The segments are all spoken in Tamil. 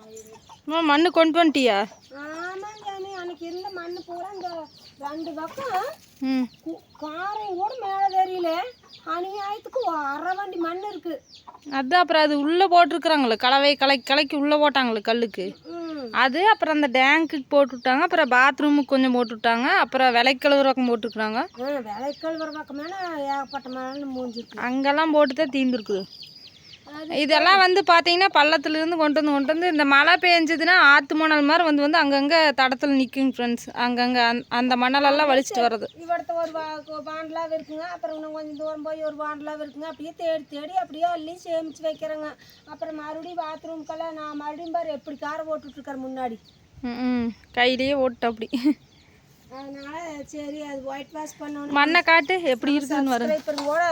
அம்மா மண்ணு கொண்டு வந்துட்டியா? சாமி அன்னைக்கு இருந்த மண் பூரா இந்த ரெண்டு பக்கம் ம். கு- காரையும் கூட மேலே தெரியல. அநியாயத்துக்கு அரை வண்டி மண் இருக்கு. அதான் அப்புறம் அது உள்ளே போட்டிருக்குறாங்களே கலவை கலை கலைக்கு உள்ளே போட்டாங்களே கல்லுக்கு. அது அப்புறம் அந்த டேங்க்குக்கு போட்டு விட்டாங்க அப்புறம் பாத்ரூமுக்கு கொஞ்சம் போட்டு விட்டாங்க அப்புறம் விலைக்கழுவுறக்கம் போட்டுருக்குறாங்க ஆ விளைக்கல் வர பக்கம் மேலே ஏகப்பட்ட மண் மூஞ்சிருக்கு. அங்கெல்லாம் போட்டு தான் தீந்துருக்குது. அது இதெல்லாம் வந்து பார்த்தீங்கன்னா பள்ளத்துலேருந்து கொண்டு வந்து கொண்டு வந்து இந்த மழை பெஞ்சதுன்னா ஆற்று மணல் மாதிரி வந்து வந்து அங்கங்கே தடத்தில் நிற்குங்க ஃப்ரெண்ட்ஸ் அங்கங்கே அந் அந்த மணலெல்லாம் வலிச்சிட்டு வர்றது. இவடத்த ஒரு வாண்டலாக இருக்குங்க. அப்புறம் இன்னும் கொஞ்சம் தூரம் போய் ஒரு வாண்டலாக இருக்குங்க. அப்படியே தேடி தேடி அப்படியே அள்ளி சேமிச்சு வைக்கிறேங்க. அப்புறம் மறுபடியும் பாத்ரூம்க்கெல்லாம் நான் மறுபடியும் பாரு எப்படி காரை போட்டுட்ருக்கேன் முன்னாடி. ம் கையிலேயே ஓட்டு அப்படி. அதனால சரி அது ஒயிட் வாஷ் பண்ணணும். மண்ணை காட்டு எப்படி இருக்குதுன்னு வரும். கூட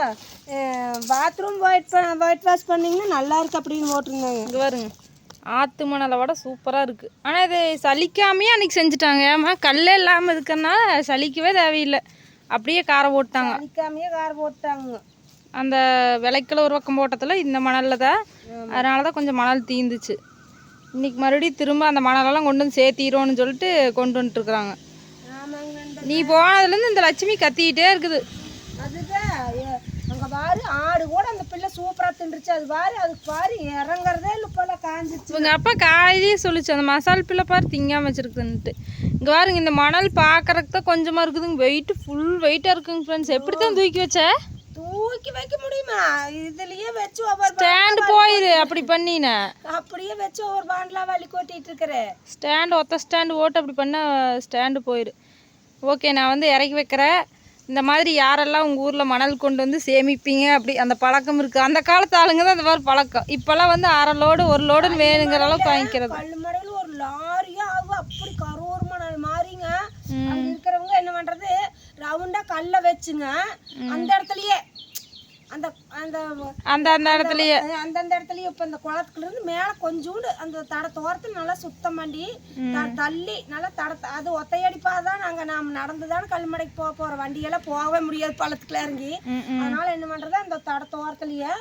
பாத்ரூம் ஒயிட் ஒயிட் வாஷ் பண்ணீங்கன்னா நல்லா இருக்கு அப்படின்னு போட்டிருந்தாங்க. இங்கே பாருங்க. ஆற்று மணலை விட சூப்பராக இருக்குது ஆனால் இது சலிக்காமையே அன்றைக்கி செஞ்சுட்டாங்க. ஏமா கல்லே இல்லாமல் இருக்கிறனால சலிக்கவே தேவையில்லை. அப்படியே காரை போட்டாங்க அடிக்காமையே கார் போட்டாங்க அந்த விளைக்கல ஒரு பக்கம் போட்டதில் இந்த மணலில் தான். அதனால தான் கொஞ்சம் மணல் தீந்துச்சு. இன்னைக்கு மறுபடியும் திரும்ப அந்த மணலெல்லாம் கொண்டு வந்து சேர்த்திரோன்னு சொல்லிட்டு கொண்டு வந்துட்டுருக்குறாங்க நீ போனதுலேருந்து இந்த லட்சுமி கத்திக்கிட்டே இருக்குது. அதுதான் அங்க பாரு ஆடு கூட அந்த பிள்ளை சூப்பரா தின்றுச்சு. அது பாரு அதுக்கு பாரு இறங்குறதே இல்லை போல காஞ்சிச்சு. இவங்க அப்பா காலையிலேயே சொல்லிச்சு அந்த மசால் பிள்ளை பாரு திங்காம வச்சிருக்குன்ட்டு இங்கே பாருங்க இந்த மணல் பார்க்கறதுக்கு தான் கொஞ்சமாக இருக்குதுங்க. வெயிட்டு ஃபுல் வெயிட்டாக இருக்குங்க ஃப்ரெண்ட்ஸ் எப்படி தான் தூக்கி வச்ச? தூக்கி வைக்க முடியுமா? இதுலயே வச்சு ஒவ்வொரு ஸ்டாண்டு போயிரு அப்படி பண்ணின. அப்படியே வச்சு ஒவ்வொரு பாண்டலா வலி கொட்டிட்டு இருக்கிறேன் ஸ்டாண்டு ஒத்த ஸ்டாண்டு ஓட்டு அப்படி பண்ணால் ஸ்டாண்டு போயிரு. ஓகே நான் வந்து இறக்கி வைக்கிறேன். இந்த மாதிரி யாரெல்லாம் உங்கள் ஊரில் மணல் கொண்டு வந்து சேமிப்பீங்க? அப்படி அந்த பழக்கம் இருக்குது அந்த காலத்து ஆளுங்க தான் அந்த மாதிரி பழக்கம். இப்போல்லாம் வந்து அரை லோடு ஒரு லோடுன்னு வேணுங்கிற அளவுக்கு வாங்கிக்கிறது. ஒரு லாரியா ஆகும். அப்படி கரூர் மணல் மாறிங்க. இருக்கிறவங்க என்ன பண்றது? ரவுண்டா கல்ல வச்சுங்க. அந்த இடத்துலயே அந்த அந்த அந்த இடத்துலயே. அந்தந்த இடத்துலயே இப்ப இந்த குளத்துக்குள்ள இருந்து மேல கொஞ்சோண்டு அந்த தட தோரத்துல நல்லா சுத்தம் பண்ணி தள்ளி நல்லா தட அது ஒத்தையடிப்பாதான் நாங்க நாம நடந்துதான் கல்மடைக்கு போக போறோம் வண்டியெல்லாம் போகவே முடியாது பள்ளத்துக்குள்ள இறங்கி. அதனால என்ன பண்றது அந்த தட தோரத்துலயே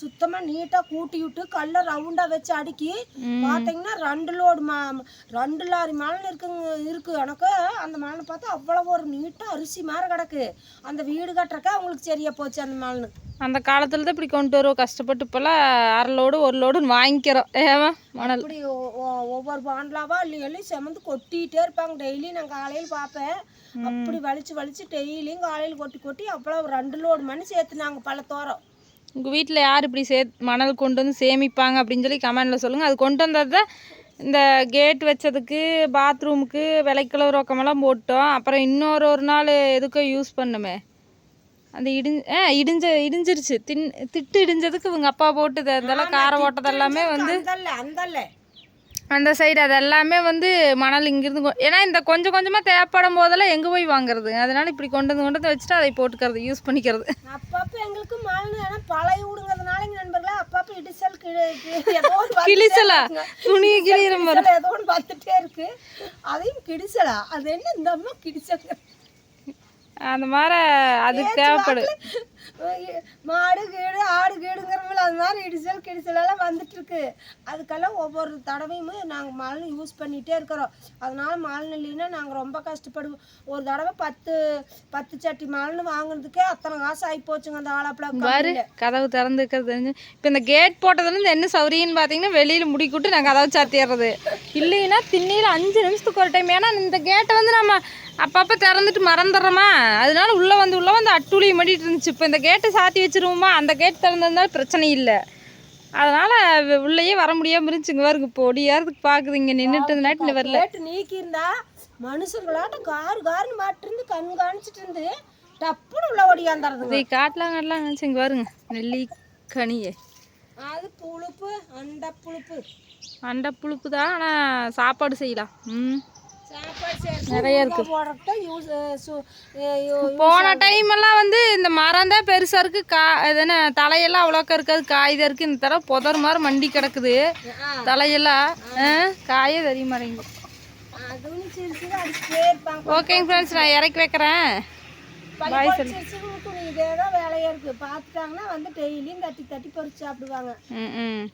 சுத்தமா நீட்டா கூட்டி விட்டு கல்ல ரவுண்டா வச்சு அடுக்கி பாத்தீங்கன்னா ரெண்டு லோடு மா ரெண்டு லாரி மணல் இருக்குங்க இருக்கு. எனக்கு அந்த மணலை பார்த்தா அவ்வளவு ஒரு நீட்டா அரிசி மாதிரி கிடக்கு. அந்த வீடு கட்டுறக்க அவங்களுக்கு சரியா போச்சு அந்த மணல். அந்த காலத்தில் தான் இப்படி கொண்டு வருவோம் கஷ்டப்பட்டு இப்போல்லாம் அரை லோடு ஒரு லோடுன்னு வாங்கிக்கிறோம். ஏமா மணல். ஒ- ஒவ்வொரு பாண்டலாவா அள்ளி செமந்து கொட்டிகிட்டே இருப்பாங்க. டெய்லி நான் காலையில் பார்ப்பேன். அப்படி வலிச்சு வலிச்சு டெய்லியும் காலையில் கொட்டி கொட்டி அவ்வளோ ரெண்டு லோடு மணி சேர்த்துனாங்க பழத்தோரம். உங்கள் வீட்டில் யார் இப்படி சே மணல் கொண்டு வந்து சேமிப்பாங்க அப்படின்னு சொல்லி கமெண்டில் சொல்லுங்கள் அது கொண்டு வந்தது தான் இந்த கேட் வச்சதுக்கு பாத்ரூமுக்கு விலைக்கிழவு ரொக்கமெல்லாம் போட்டோம். அப்புறம் இன்னொரு ஒரு நாள் எதுக்கோ யூஸ் பண்ணுமே. அந்த இடிஞ்ச ஆ இடிஞ்ச இடிஞ்சிருச்சு. தின் திட்டு இடிஞ்சதுக்கு இவங்க அப்பா போட்டது அதெல்லாம் காரை ஓட்டது எல்லாமே வந்து அந்த சைடு அது எல்லாமே வந்து மணல் இங்கிருந்து ஏன்னா இந்த கொஞ்சம் கொஞ்சமாக தேவைப்படும் போதெல்லாம் எங்கே போய் வாங்குறது? அதனால இப்படி கொண்டு வந்து கொண்டு வந்து வச்சுட்டு அதை போட்டுக்கிறது யூஸ் பண்ணிக்கிறது. அப்பப்போ எங்களுக்கு மழை ஏன்னா பழைய விடுங்கிறதுனால எங்கள் நண்பர்களே அப்பப்போ வந்துட்டே கிழிச்சலா. துணியை கிழிகிற மாதிரி. ஏதோ ஒன்று வந்துட்டே இருக்கு. அதையும் கிடிசலா அது என்ன இந்த அம்மா கிடிசல் அந்த மாதிரி அதுக்கு தேவைப்படும் மாடு கீடு ஆடு கீடுங்கிறவங்கள அது மாதிரி இடிசல் கிடிசல் எல்லாம் வந்துட்டு இருக்கு அதுக்கெல்லாம் ஒவ்வொரு தடவையும் நாங்கள் மழை யூஸ் பண்ணிகிட்டே இருக்கிறோம். அதனால மழை இல்லைன்னா நாங்கள் ரொம்ப கஷ்டப்படுவோம். ஒரு தடவை பத்து பத்து சட்டி மழைன்னு வாங்குறதுக்கே அத்தனை காசு ஆகி போச்சுங்க அந்த ஆலப்பழம் கதவு திறந்துக்கிறது தெரிஞ்சு. இப்போ இந்த கேட் போட்டதுலேருந்து என்ன சௌரியன்னு பார்த்தீங்கன்னா வெளியில் முடிக்கிட்டு நான் கதவு சாத்திடுறது இல்லைன்னா திண்ணியில் அஞ்சு நிமிஷத்துக்கு ஒரு டைம் ஏன்னா இந்த கேட்டை வந்து நம்ம அப்பப்போ திறந்துட்டு மறந்துடுறோமா? அதனால உள்ளே வந்து உள்ளே வந்து அட்டுழிய மாட்டிட்டு இருந்துச்சு. இப்போ இந்த கேட்டை சாத்தி வச்சிருவோமா அந்த கேட் திறந்ததுனால பிரச்சனை இல்லை. அதனால் உள்ளேயே வர முடியாமல் இருந்துச்சுங்க பாருங்க. இப்போ ஒடியாரத்துக்கு பார்க்குது இங்கே நின்றுட்டு இருந்தனாட்டு வரல. கேட்டு நீக்கியிருந்தா மனுஷங்களாட்டம் காரு காருன்னு மாட்டிருந்து கண் காணிச்சிட்டு இருந்து டப்புன்னு உள்ள ஓடியாந்துறதுங்க இதை காட்டலாம் காட்டலாம் நினச்சி இங்கே பாருங்க நெல்லிக்கனியே அது புழுப்பு அந்த புழுப்பு. அண்டை புழுப்பு தான். ஆனால் சாப்பாடு செய்யலாம். ம். நிறைய இருக்கு. போன டைம் எல்லாம் வந்து இந்த மரம் தான் பெருசா இருக்கு. கா அது என்ன தலையெல்லாம் அவ்வளோக்கா இருக்காது. காய் தான் இருக்கு. இந்த தடவை புதர் மாதிரி மண்டி கிடக்குது. தலையெல்லாம் காயே தெரிய மாட்டேங்குது ஓகேங்க ஃப்ரெண்ட்ஸ் நான் இறக்கி வைக்கிறேன். துணி இதே தான் வேலையா இருக்கு. பார்த்துட்டாங்கன்னா வந்து டெய்லியும் தட்டி தட்டி பறிச்சு சாப்பிடுவாங்க. ம் ம்.